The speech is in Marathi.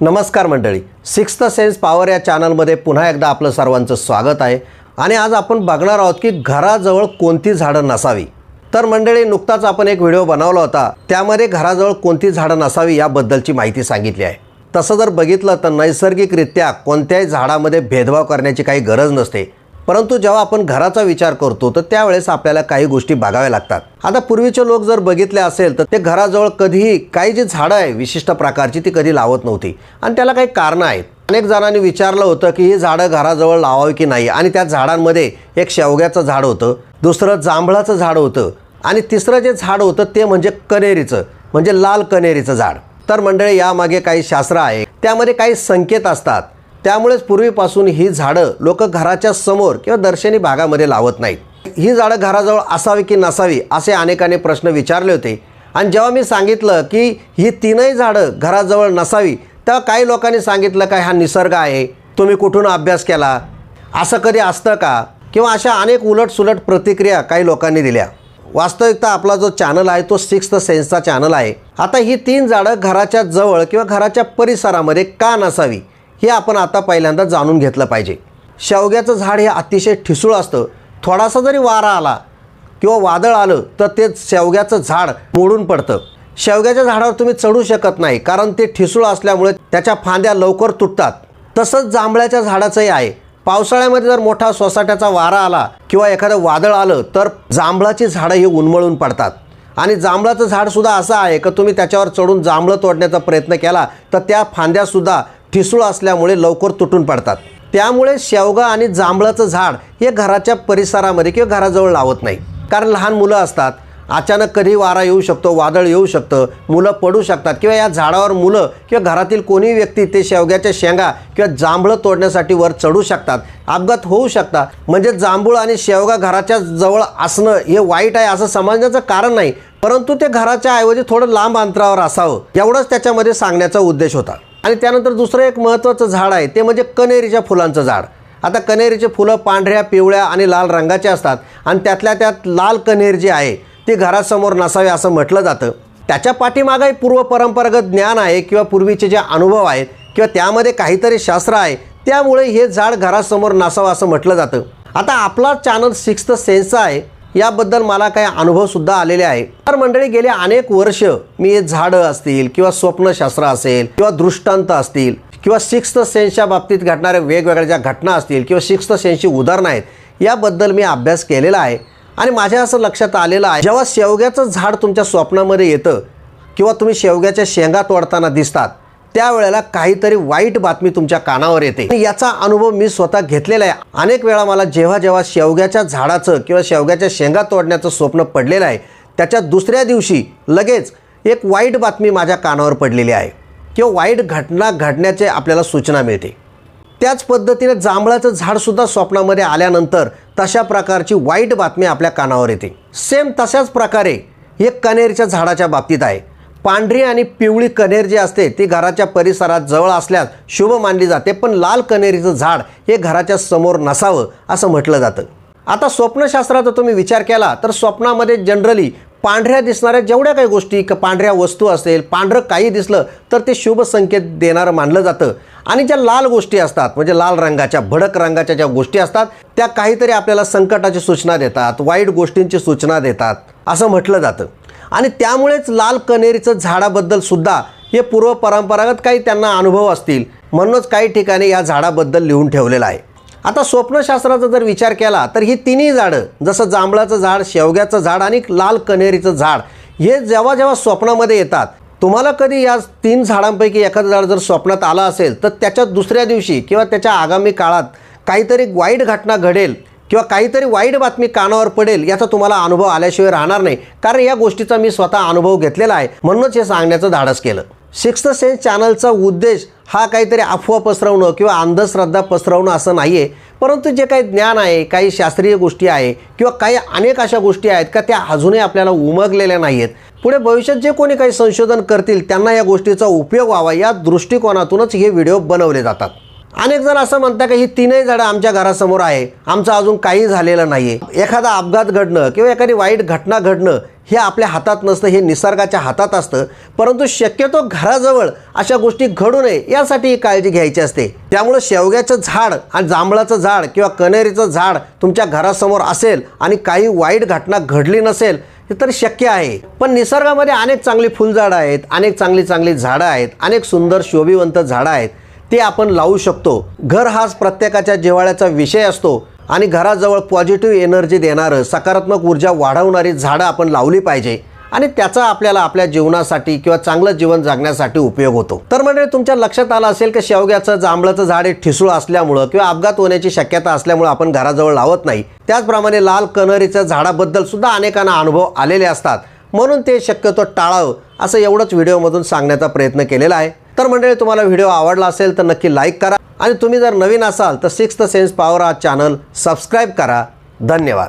नमस्कार मंडळी. सिक्स्थ सेन्स पॉवर या चॅनलमध्ये पुन्हा एकदा आपलं सर्वांचं स्वागत आहे. आणि आज आपण बघणार आहोत की घराजवळ कोणती झाडं नसावी. तर मंडळी नुकताच आपण एक व्हिडिओ बनवला होता. त्यामध्ये घराजवळ कोणती झाडं नसावी याबद्दलची माहिती सांगितली आहे. तसं जर बघितलं तर नैसर्गिकरित्या कोणत्याही झाडामध्ये भेदभाव करण्याची काही गरज नसते. परंतु जेव्हा आपण घराचा विचार करतो तर त्यावेळेस आपल्याला काही गोष्टी बघाव्या लागतात. आता पूर्वीचे लोक जर बघितले असेल तर ते घराजवळ कधीही काही जी झाडं आहे विशिष्ट प्रकारची ती कधी लावत नव्हती. आणि त्याला काही कारणं आहेत. अनेक जणांनी विचारलं होतं की ही झाडं घराजवळ लावावी की नाही? आणि त्या झाडांमध्ये एक शेवग्याचं झाड होतं दुसरं जांभळाचं झाड होतं आणि तिसरं जे झाड होतं ते म्हणजे कनेरीचं म्हणजे लाल कनेरीचं झाड. तर मंडळी यामागे काही शास्त्र आहे. त्यामध्ये काही संकेत असतात. त्यामुळेच पूर्वीपासून ही झाडं लोक घराच्या समोर किंवा दर्शनी भागामध्ये लावत नाहीत. ही झाडं घराजवळ असावी की नसावी असे अनेकाने प्रश्न विचारले होते. आणि जेव्हा मी सांगितलं की ही तीनही झाडं घराजवळ नसावी तेव्हा काही लोकांनी सांगितलं काय हा निसर्ग आहे? तुम्ही कुठून अभ्यास केला? असं कधी असतं का? किंवा अशा अनेक उलटसुलट प्रतिक्रिया काही लोकांनी दिल्या. वास्तविकता आपला जो चॅनल आहे तो सिक्स्थ सेन्सचा चॅनल आहे. आता ही तीन झाडं घराच्या जवळ किंवा घराच्या परिसरामध्ये का नसावी? हे आपण आता पहिल्यांदा जाणून घेतलं पाहिजे. शेवग्याचं झाड हे अतिशय ठिसूळ असतं. थोडासा जरी वारा आला किंवा वादळ आलं तर ते शेवग्याचं झाड मोडून पडतं. शेवग्याच्या झाडावर तुम्ही चढू शकत नाही कारण ते ठिसूळ असल्यामुळे त्याच्या फांद्या लवकर तुटतात. तसंच जांभळ्याच्या झाडाचंही आहे. पावसाळ्यामध्ये जर मोठा सोसाट्याचा वारा आला किंवा एखादं वादळ आलं तर जांभळाची झाडं ही उन्मळून पडतात. आणि जांभळाचं झाडसुद्धा असं आहे का तुम्ही त्याच्यावर चढून जांभळं तोडण्याचा प्रयत्न केला तर त्या फांद्यासुद्धा ठिसूळ असल्यामुळे लवकर तुटून पडतात. त्यामुळे शेवगा आणि जांभळाचं झाड हे घराच्या परिसरामध्ये किंवा घराजवळ लावत नाही. कारण लहान मुलं असतात. अचानक कधी वारा येऊ शकतो वादळ येऊ शकतं मुलं पडू शकतात किंवा या झाडावर मुलं किंवा घरातील कोणी व्यक्ती ते शेवग्याच्या शेंगा किंवा जांभळं तोडण्यासाठी वर चढू शकतात अपघात होऊ शकतात. म्हणजे जांभूळ आणि शेवगा घराच्या जवळ असणं हे वाईट आहे असं समजण्याचं कारण नाही. परंतु ते घराच्या ऐवजी थोडं लांब अंतरावर असावं एवढंच त्याच्यामध्ये सांगण्याचा उद्देश होता. आणि त्यानंतर दुसरं एक महत्त्वाचं झाड आहे ते म्हणजे कनेरीच्या फुलांचं झाड. आता कनेरीचे फुलं पांढऱ्या पिवळ्या आणि लाल रंगाचे असतात आणि त्यातल्या त्यात लाल कनेर जी आहे ती घरासमोर नसावे असं म्हटलं जातं. त्याच्या पाठीमागाही पूर्व परंपरागत ज्ञान आहे किंवा पूर्वीचे जे अनुभव आहेत किंवा त्यामध्ये काहीतरी शास्त्र आहे त्यामुळे हे झाड घरासमोर नसावं असं म्हटलं जातं. आता आपला चॅनल सिक्स्थ सेन्स आहे याबद्दल मला काही अनुभवसुद्धा आलेले आहे. तर मंडळी गेले अनेक वर्ष मी झाडं असतील किंवा स्वप्नशास्त्र असेल किंवा दृष्टांत असतील किंवा सिक्स्थ सेन्सच्या बाबतीत घडणाऱ्या वेगवेगळ्या ज्या घटना असतील किंवा सिक्स्थ सेन्सची उदाहरणं आहेत याबद्दल मी अभ्यास केलेला आहे. आणि माझ्या असं लक्षात आलेलं आहे जेव्हा शेवग्याचं झाड तुमच्या स्वप्नामध्ये येतं किंवा तुम्ही शेवग्याच्या शेंगा तोडताना दिसतात त्यावेळेला काहीतरी वाईट बातमी तुमच्या कानावर येते. याचा अनुभव मी स्वतः घेतलेला आहे. अनेक वेळा मला जेव्हा जेव्हा शेवग्याच्या झाडाचं किंवा शेवग्याच्या शेंगा तोडण्याचं स्वप्न पडलेलं आहे त्याच्या दुसऱ्या दिवशी लगेच एक वाईट बातमी माझ्या कानावर पडलेली आहे. किंवा वाईट घटना घडण्याचे आपल्याला सूचना मिळते. त्याच पद्धतीने जांभळाचं झाडसुद्धा स्वप्नामध्ये आल्यानंतर तशा प्रकारची वाईट बातमी आपल्या कानावर येते. सेम तशाच प्रकारे हे कनेरीच्या झाडाच्या बाबतीत आहे. पांढरी आणि पिवळी कनेर जी असते ती घराच्या परिसरात जवळ असल्यास शुभ मानली जाते पण लाल कनेरीचं झाड हे घराच्या समोर नसावं असं म्हटलं जातं. आता स्वप्नशास्त्राचा तुम्ही विचार केला तर स्वप्नामध्ये जनरली पांढऱ्या दिसणाऱ्या जेवढ्या काही गोष्टी क पांढऱ्या वस्तू असेल पांढरं काही दिसलं तर ते शुभ संकेत देणारं मानलं जातं. आणि ज्या लाल गोष्टी असतात म्हणजे लाल रंगाच्या भडक रंगाच्या ज्या गोष्टी असतात त्या काहीतरी आपल्याला संकटाची सूचना देतात वाईट गोष्टींची सूचना देतात असं म्हटलं जातं. आणि त्यामुळेच लाल कनेरीचं झाडाबद्दल सुद्धा हे पूर्व परंपरागत काही त्यांना अनुभव असतील. म्हणूनच काही ठिकाणी या झाडाबद्दल लिहून ठेवलेलं आहे. आता स्वप्नशास्त्राचा जर विचार केला तर ही तिन्ही झाडं जसं जांभळाचं झाड शेवग्याचं झाड आणि लाल कनेरीचं झाड हे जेव्हा जेव्हा स्वप्नामध्ये येतात तुम्हाला कधी या तीन झाडांपैकी एखादं झाड जर स्वप्नात आलं असेल तर त्याच्या दुसऱ्या दिवशी किंवा त्याच्या आगामी काळात काहीतरी वाईट घटना घडेल किंवा काहीतरी वाईट बातमी कानावर पडेल याचा तुम्हाला अनुभव आल्याशिवाय राहणार नाही. कारण या गोष्टीचा मी स्वतः अनुभव घेतलेला आहे. म्हणूनच हे सांगण्याचं धाडस केलं. सिक्स्थ सेन्स चॅनलचा उद्देश हा काहीतरी अफवा पसरवणं किंवा अंधश्रद्धा पसरवणं असं नाही आहे परंतु जे काही ज्ञान आहे काही शास्त्रीय गोष्टी आहे किंवा काही अनेक अशा गोष्टी आहेत का त्या अजूनही आपल्याला उमगलेल्या नाही आहेत पुढे भविष्यात जे कोणी काही संशोधन करतील त्यांना या गोष्टीचा उपयोग व्हावा या दृष्टिकोनातूनच हे व्हिडिओ बनवले जातात. अनेक जण असं म्हणतात की ही तीनही झाडं आमच्या घरासमोर आहे. आमचं अजून काही झालेलं नाही आहे एखादा अपघात घडणं किंवा एखादी वाईट घटना घडणं हे आपल्या हातात नसतं हे निसर्गाच्या हातात असतं. परंतु शक्यतो घराजवळ अशा गोष्टी घडू नये यासाठी ही काळजी घ्यायची असते. त्यामुळं शेवग्याचं झाड आणि जांभळाचं झाड किंवा कनेरीचं झाड तुमच्या घरासमोर असेल आणि काही वाईट घटना घडली नसेल हे तर शक्य आहे. पण निसर्गामध्ये अनेक चांगली फुलझाडं आहेत अनेक चांगली चांगली झाडं आहेत अनेक सुंदर शोभिवंत झाडं आहेत. ते आपण लावू शकतो. घर हाच प्रत्येकाच्या जिव्हाळ्याचा विषय असतो आणि घराजवळ पॉझिटिव्ह एनर्जी देणारं सकारात्मक ऊर्जा वाढवणारी झाडं आपण लावली पाहिजे आणि त्याचा आपल्याला आपल्या जीवनासाठी किंवा चांगलं जीवन जगण्यासाठी उपयोग होतो. तर म्हणजे तुमच्या लक्षात आलं असेल की शेवग्याचं जांभळाचं झाड हे ठिसूळ असल्यामुळं किंवा अपघात होण्याची शक्यता असल्यामुळं आपण घराजवळ लावत नाही. त्याचप्रमाणे लाल कनरीच्या झाडाबद्दल सुद्धा अनेकांना अनुभव आलेले असतात. म्हणून ते शक्यतो टाळावं असं एवढंच व्हिडिओमधून सांगण्याचा प्रयत्न केलेला आहे. तर मंडळी तुम्हाला व्हिडिओ आवडला असेल तर नक्की लाईक करा. आणि तुम्ही जर नवीन असाल तर सिक्स्थ सेन्स पॉवर हा चॅनल सबस्क्राईब करा. धन्यवाद.